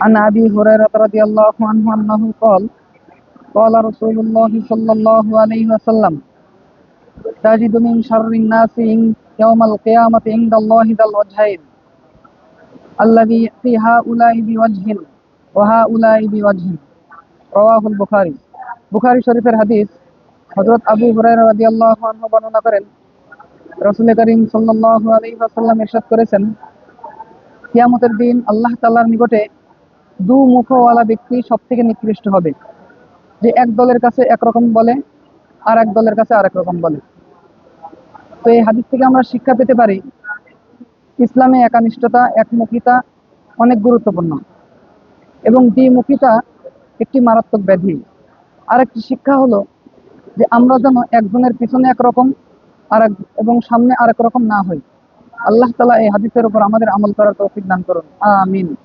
عن أبي هريرة رضي الله عنه أنه قال قال رسول الله صلى الله عليه وسلم تجد من شر الناس يوم القيامة عند الله ذا الوجهين الذي يأتي هؤلاء بوجه وهؤلاء بوجه رواه البخاري বুখারী শরীফের হাদিস হযরত আবু হুরায়রা রাদিয়াল্লাহু আনহু বর্ণনা করেন রাসূল করিম সাল্লাল্লাহু আলাইহি ওয়াসাল্লাম ইরশাদ করেছেন কিয়ামতের দিন আল্লাহ তাআলার নিকটে দু মুখওয়ালা ব্যক্তি সবথেকে নিকৃষ্ট হবে। যে এক দলের কাছে একরকম বলে, আর এক দলের কাছে আরেক রকম বলে। তো এই হাদিস থেকে আমরা শিক্ষা পেতে পারি, ইসলামে একানিষ্ঠতা, একমুখিতা অনেক গুরুত্বপূর্ণ। এবং দ্বিমুখিতা একটি মারাত্মক ব্যাধি। আর একটি শিক্ষা হলো যে আমরা যেন একজনের পিছনে একরকম আর এক এবং সামনে আরেক রকম না হই। আল্লাহ তালা এই হাদিসের উপর আমাদের আমল করার তৌফিক দান করুন। আমিন।